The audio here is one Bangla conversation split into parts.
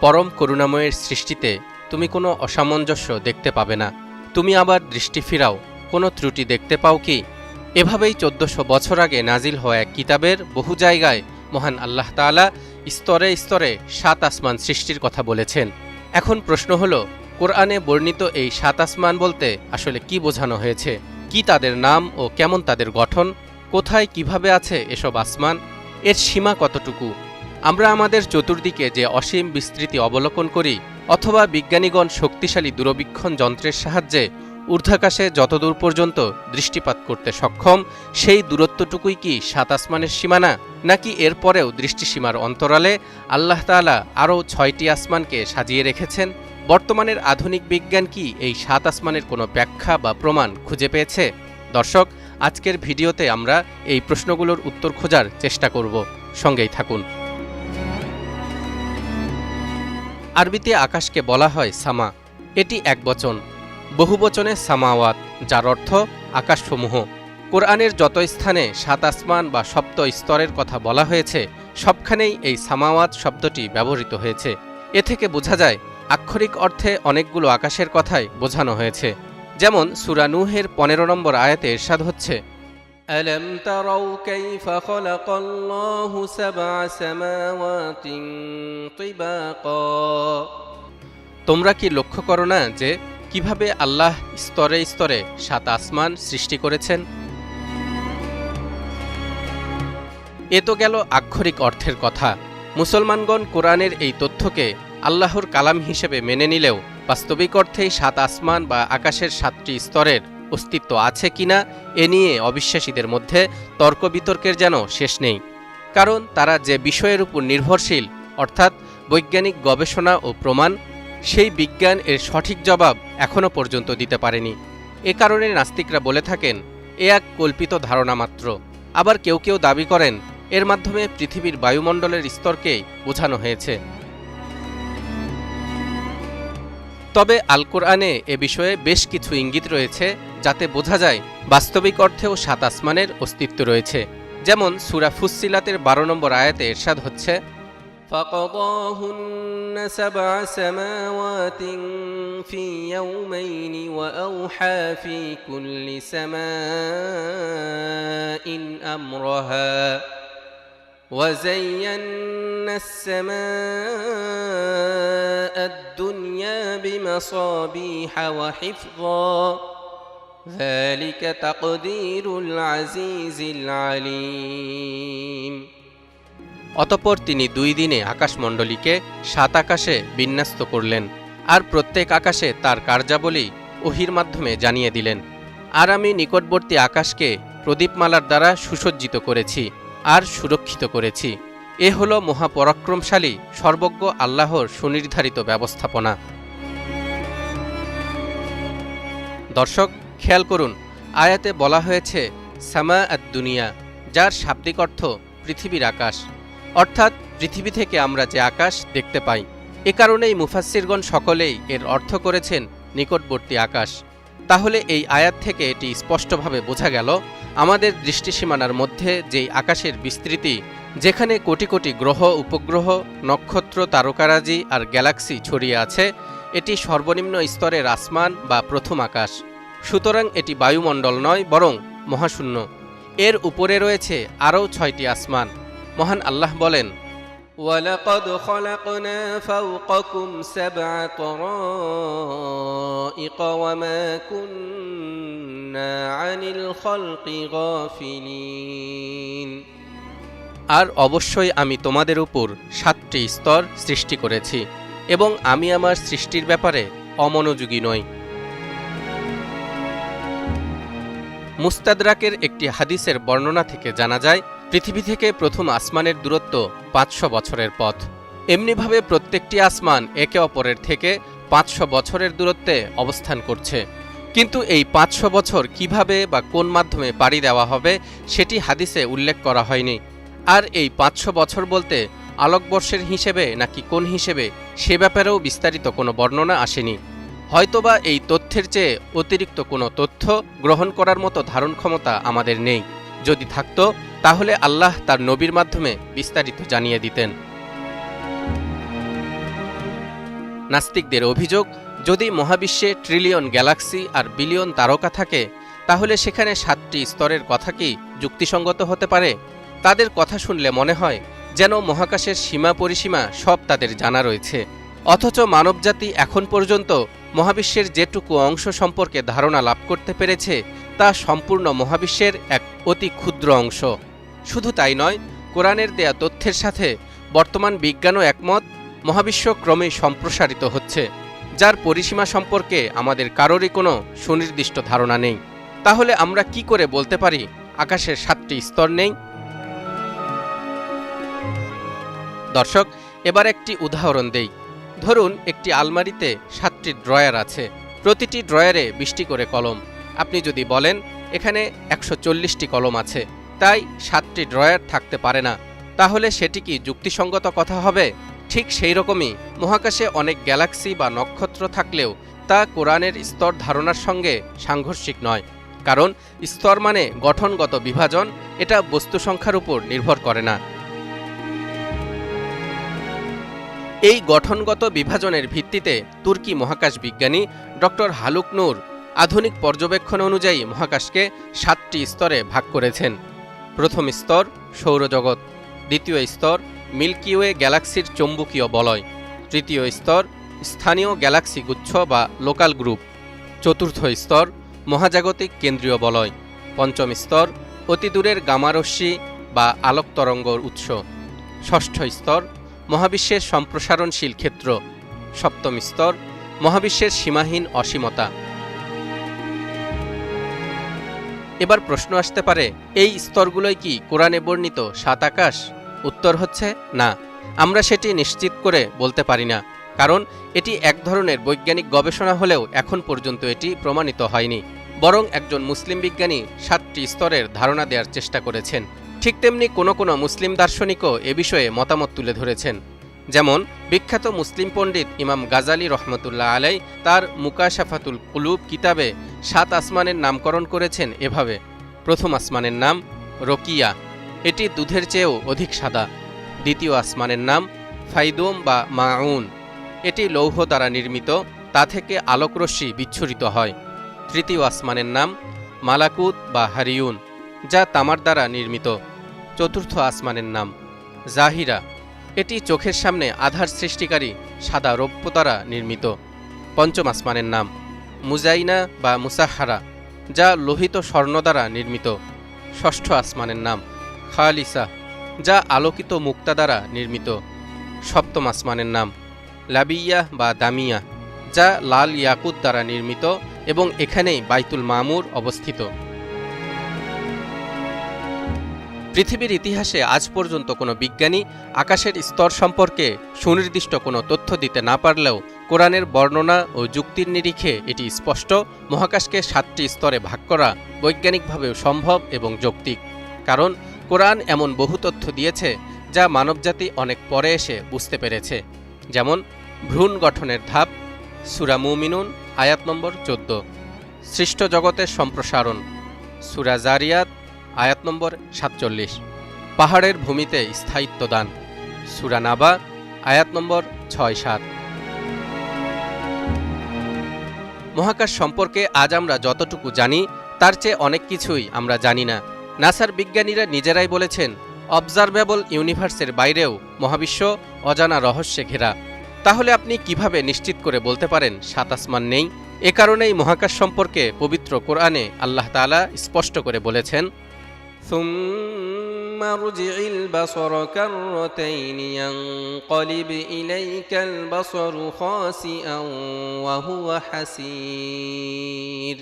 পরম করুণাময়ের সৃষ্টিতে তুমি কোনো অসামঞ্জস্য দেখতে পাবে না। তুমি আবার দৃষ্টি ফিরাও, কোনো ত্রুটি দেখতে পাও কি? এভাবেই চোদ্দশো বছর আগে নাজিল হওয়া এক কিতাবের বহু জায়গায় মহান আল্লাহ তাআলা স্তরে স্তরে সাত আসমান সৃষ্টির কথা বলেছেন। এখন প্রশ্ন হল, কোরআনে বর্ণিত এই সাত আসমান বলতে আসলে কি বোঝানো হয়েছে? কি তাদের নাম ও কেমন তাদের গঠন? কোথায় কীভাবে আছে এসব আসমান? এর সীমা কতটুকু? আমরা আমাদের চতুর্দিকে যে অসীম বিস্তৃতি অবলোকন করি, অথবা বিজ্ঞানীগণ শক্তিশালী দূরবীক্ষণ যন্ত্রের সাহায্যে ঊর্ধ্বাকাশে যতদূর পর্যন্ত দৃষ্টিপাত করতে সক্ষম, সেই দূরত্বটুকুই কি সাত আসমানের সীমানা, নাকি এরপরেও দৃষ্টিসীমার অন্তরালে আল্লাহ তাআলা আরও ছয়টি আসমানকে সাজিয়ে রেখেছেন? বর্তমানের আধুনিক বিজ্ঞান কি এই সাত আসমানের কোনো ব্যাখ্যা বা প্রমাণ খুঁজে পেয়েছে? দর্শক, আজকের ভিডিওতে আমরা এই প্রশ্নগুলোর উত্তর খোঁজার চেষ্টা করব। সঙ্গেই থাকুন। আরবিতে আকাশকে বলা হয় সামা। এটি একবচন বহুবচনে সামাওয়াত, যার অর্থ আকাশসমূহ। কোরআনের যত স্থানে সাত আসমান বা সপ্ত স্তরের কথা বলা হয়েছে, সবখানেই এই সামাওয়াত শব্দটি ব্যবহৃত হয়েছে। এ থেকে বোঝা যায়, আক্ষরিক অর্থে অনেকগুলো আকাশের কথাই বোঝানো হয়েছে। যেমন সুরানুহের পনেরো নম্বর আয়াতে এরশাদ হচ্ছে ألم تروا كيف خلق الله سبع سماوات طباقا তোমরা কি লক্ষ্য করো না যে কিভাবে আল্লাহ স্তরে স্তরে সাত আসমান সৃষ্টি করেছেন এ তো গেল আক্ষরিক অর্থের কথা মুসলমানগণ কোরআনের এই তথ্যকে আল্লাহর কালাম হিসেবে মেনে নিলেও বাস্তবিক অর্থেই সাত আসমান বা আকাশের সাতটি স্তরের অস্তিত্ব আছে কিনা এ নিয়ে অবিশ্বাসীদের মধ্যে তর্ক বিতর্কের যেন শেষ নেই। কারণ তারা যে বিষয়ের উপর নির্ভরশীল, অর্থাৎ বৈজ্ঞানিক গবেষণা ও প্রমাণ, সেই বিজ্ঞান এর সঠিক জবাব এখনও পর্যন্ত দিতে পারেনি। এ কারণে নাস্তিকরা বলে থাকেন, এ এক কল্পিত ধারণা মাত্র। আবার কেউ কেউ দাবি করেন, এর মাধ্যমে পৃথিবীর বায়ুমণ্ডলের স্তরকেই বোঝানো হয়েছে। তবে আল কোরআনে এ বিষয়ে বেশ কিছু ইঙ্গিত রয়েছে যাতে বোঝা যায় বাস্তবিক অর্থেও সাত আসমানের অস্তিত্ব রয়েছে যেমন সুরা ফুসিলাতের বারো নম্বর আয়াতে এরশাদ হচ্ছে فقضاهن سبع سماوات في يومين وأوحى في كل سماء أمرها وزينا السماء الدنيا بمصابيح وحفظا ذلك تقدير العزيز العليم অতপর তিনি দুই দিনে আকাশমণ্ডলীকে সাত আকাশে বিন্যস্ত করলেন আর প্রত্যেক আকাশে তার কার্যাবলী ওহির মাধ্যমে জানিয়ে দিলেন আর আমি নিকটবর্তী আকাশকে প্রদীপমালার দ্বারা সুসজ্জিত করেছি আর সুরক্ষিত করেছি। এ হল মহাপরাক্রমশালী, সর্বজ্ঞ আল্লাহর সুনির্ধারিত ব্যবস্থাপনা। দর্শক, খেয়াল করুন, আয়াতে বলা হয়েছে সামা আদ দুনিয়া যার শাব্দিক অর্থ পৃথিবীর আকাশ। অর্থাৎ, পৃথিবী থেকে আমরা যে আকাশ দেখতে পাই, এ কারণেই মুফাসিরগণ সকলেই এর অর্থ করেছেন নিকটবর্তী আকাশ। তাহলে এই আয়াত থেকে এটি স্পষ্টভাবে বোঝা গেল আমাদের দৃষ্টিসীমানার মধ্যে যেই আকাশের বিস্তৃতি, যেখানে কোটি কোটি গ্রহ, উপগ্রহ, নক্ষত্র, তারকারাজি আর গ্যালাক্সি ছড়িয়ে আছে, এটি সর্বনিম্ন স্তরের আসমান বা প্রথম আকাশ। সুতরাং এটি বায়ুমণ্ডল নয়, বরং মহাশূন্য। এর উপরে রয়েছে আরও ছয়টি আসমান। মহান আল্লাহ বলেন ولقد خلقنا فوقكم سبع طرائق وما كنا عن الخلق غافلين আর অবশ্যই আমি তোমাদের উপর সাতটি স্তর সৃষ্টি করেছি এবং আমি আমার সৃষ্টির ব্যাপারে অমনোযোগী নই মুস্তাদরাকের একটি হাদিসের বর্ণনা থেকে জানা যায় পৃথিবী থেকে প্রথম আসমানের দূরত্ব পাঁচশো বছরের পথ। এমনিভাবে প্রত্যেকটি আসমান একে অপরের থেকে পাঁচশো বছরের দূরত্বে অবস্থান করছে। কিন্তু এই পাঁচশো বছর কীভাবে বা কোন মাধ্যমে পাড়ি দেওয়া হবে, সেটি হাদিসে উল্লেখ করা হয়নি। আর এই পাঁচশো বছর বলতে আলোকবর্ষের হিসেবে নাকি কোন হিসেবে, সে ব্যাপারেও বিস্তারিত কোনো বর্ণনা আসেনি। হয়তোবা এই তথ্যের চেয়ে অতিরিক্ত কোনো তথ্য গ্রহণ করার মতো ধারণ ক্ষমতা আমাদের নেই। যদি থাকতো তাহলে আল্লাহ তার নবীর মাধ্যমে বিস্তারিত জানিয়ে দিতেন। নাস্তিকদের অভিযোগ, যদি মহাবিশ্বে ট্রিলিয়ন গ্যালাক্সি আর বিলিয়ন তারকা থাকে, তাহলে সেখানে সাতটি স্তরের কথা কি যুক্তিসঙ্গত হতে পারে? তাদের কথা শুনলে মনে হয় যেন মহাকাশের সীমা পরিসীমা সব তাদের জানা রয়েছে। অথচ মানবজাতি এখন পর্যন্ত মহাবিশ্বের যেটুকু অংশ সম্পর্কে ধারণা লাভ করতে পেরেছে, তা সম্পূর্ণ মহাবিশ্বের এক অতি ক্ষুদ্র অংশ। শুধু তাই নয়, কোরআনের দেয়া তথ্যের সাথে বর্তমান বিজ্ঞানও একমত, মহাবিশ্ব ক্রমেই সম্প্রসারিত হচ্ছে, যার পরিসীমা সম্পর্কে আমাদের কারোরই কোনো সুনির্দিষ্ট ধারণা নেই। তাহলে আমরা কি করে বলতে পারি, আকাশের সাতটি স্তর নেই? দর্শক, এবার একটি উদাহরণ দেই। ধরুন, একটি আলমারিতে সাতটি ড্রয়ার আছে। প্রতিটি ড্রয়ারে বিশটি করে কলম। আপনি যদি বলেন, এখানে একশো কলম আছে। তাই সাতটি ড্রয়ার থাকতে পারে না। তাহলে সেটি কি যুক্তিসঙ্গত কথা হবে? ঠিক সেই রকমই মহাকাশে অনেক গ্যালাক্সি বা নক্ষত্র থাকলেও তা কোরআনের স্তর ধারণার সঙ্গে সাংঘর্ষিক নয়। কারণ স্তর মানে গঠনগত বিভাজন, এটা বস্তু সংখ্যার উপর নির্ভর করে না। এই গঠনগত বিভাজনের ভিত্তিতে তুর্কি মহাকাশ বিজ্ঞানী ডক্টর হালুক নূর আধুনিক পর্যবেক্ষণ অনুযায়ী মহাকাশকে সাতটি স্তরে ভাগ করেছেন। প্রথম স্তর সৌরজগৎ, দ্বিতীয় স্তর মিল্কিওয়ে গ্যালাক্সির চৌম্বকীয় বলয়, তৃতীয় স্তর স্থানীয় গ্যালাক্সি গুচ্ছ বা লোকাল গ্রুপ, চতুর্থ স্তর মহাজাগতিক কেন্দ্রীয় বলয়, পঞ্চম স্তর অতিদূরের গামারশ্মি বা আলোক তরঙ্গর উৎস, ষষ্ঠ স্তর মহাবিশ্বের সম্প্রসারণশীল ক্ষেত্র, সপ্তম স্তর মহাবিশ্বের সীমাহীন অসীমতা। এবার প্রশ্ন আসতে পারে, এই স্তরগুলোই কি কোরআনে বর্ণিত সাত আকাশ? উত্তর হচ্ছে না। আমরা সেটি নিশ্চিত করে বলতে পারি না, কারণ এটি এক ধরনের বৈজ্ঞানিক গবেষণা হলেও এখন পর্যন্ত এটি প্রমাণিত হয়নি। বরং একজন মুসলিম বিজ্ঞানী সাতটি স্তরের ধারণা দেওয়ার চেষ্টা করেছেন। ঠিক তেমনি কোনো কোনো মুসলিম দার্শনিকও এ বিষয়ে মতামত তুলে ধরেছেন। যেমন বিখ্যাত মুসলিম পণ্ডিত ইমাম গাজালি রহমতুল্লাহ আলাই তার মুকাশাফাতুল কুলুব কিতাবে সাত আসমানের নামকরণ করেছেন এভাবে। প্রথম আসমানের নাম রকিয়া, এটি দুধের চেয়েও অধিক সাদা। দ্বিতীয় আসমানের নাম ফাইদোম বা মাউন, এটি লৌহ দ্বারা নির্মিত, তা থেকে আলোকরশ্মি বিচ্ছুরিত হয়। তৃতীয় আসমানের নাম মালাকুত বা হারিউন, যা তামার দ্বারা নির্মিত। চতুর্থ আসমানের নাম জাহিরা এটি চোখের সামনে আধার সৃষ্টিকারী সাদা রৌপ্য দ্বারা নির্মিত। পঞ্চম আসমানের নাম মুজাইনা বা মুসাহারা, যা লোহিত স্বর্ণ দ্বারা নির্মিত। ষষ্ঠ আসমানের নাম খালিসা, যা আলোকিত মুক্তা দ্বারা নির্মিত। সপ্তম আসমানের নাম লাবিয়া বা দামিয়া, যা লাল ইয়াকুত দ্বারা নির্মিত এবং এখানেই বাইতুল মামুর অবস্থিত। পৃথিবীর ইতিহাসে আজ পর্যন্ত কোনো বিজ্ঞানী আকাশের স্তর সম্পর্কে সুনির্দিষ্ট কোনো তথ্য দিতে না পারলেও কোরআনের বর্ণনা ও যুক্তির নিরিখে এটি স্পষ্ট, মহাকাশকে সাতটি স্তরে ভাগ করা বৈজ্ঞানিকভাবেও সম্ভব এবং যৌক্তিক। কারণ কোরআন এমন বহু তথ্য দিয়েছে যা মানবজাতি অনেক পরে এসে বুঝতে পেরেছে। যেমন, ভ্রূণ গঠনের ধাপ, সুরা মুমিনুন, আয়াত নম্বর চোদ্দ। সৃষ্ট জগতের সম্প্রসারণ, সুরা জারিয়াত আয়াত নম্বর সাতচল্লিশ। পাহাড়ের ভূমিতে স্থায়িত্ব দান। সুরা নাবা, আয়াত নম্বর ছয় সাত। মহাকাশ সম্পর্কে আজ আমরা যতটুকু জানি, তার চেয়ে অনেক কিছুই আমরা জানি না। নাসার বিজ্ঞানীরা নিজেরাই বলেছেন, অবজারভেবল ইউনিভার্সের বাইরেও মহাবিশ্ব অজানা রহস্যে ঘেরা। তাহলে আপনি কীভাবে নিশ্চিত করে বলতে পারেন সাত আসমান নেই? এ কারণেই মহাকাশ সম্পর্কে পবিত্র কোরআনে আল্লাহ তাআলা স্পষ্ট করে বলেছেন ثم ارجع البصر كرتين ينقلب إليك البصر خاسئا وهو حسير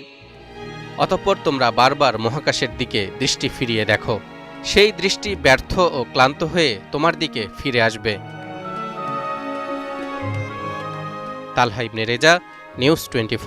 অতঃপর তোমরা বারবার মহাকাশের দিকে দৃষ্টি ফিরিয়ে দেখো সেই দৃষ্টি ব্যর্থ ও ক্লান্ত হয়ে তোমার দিকে ফিরে আসবে তালহা ইবনে রেজা নিউজ টোয়েন্টি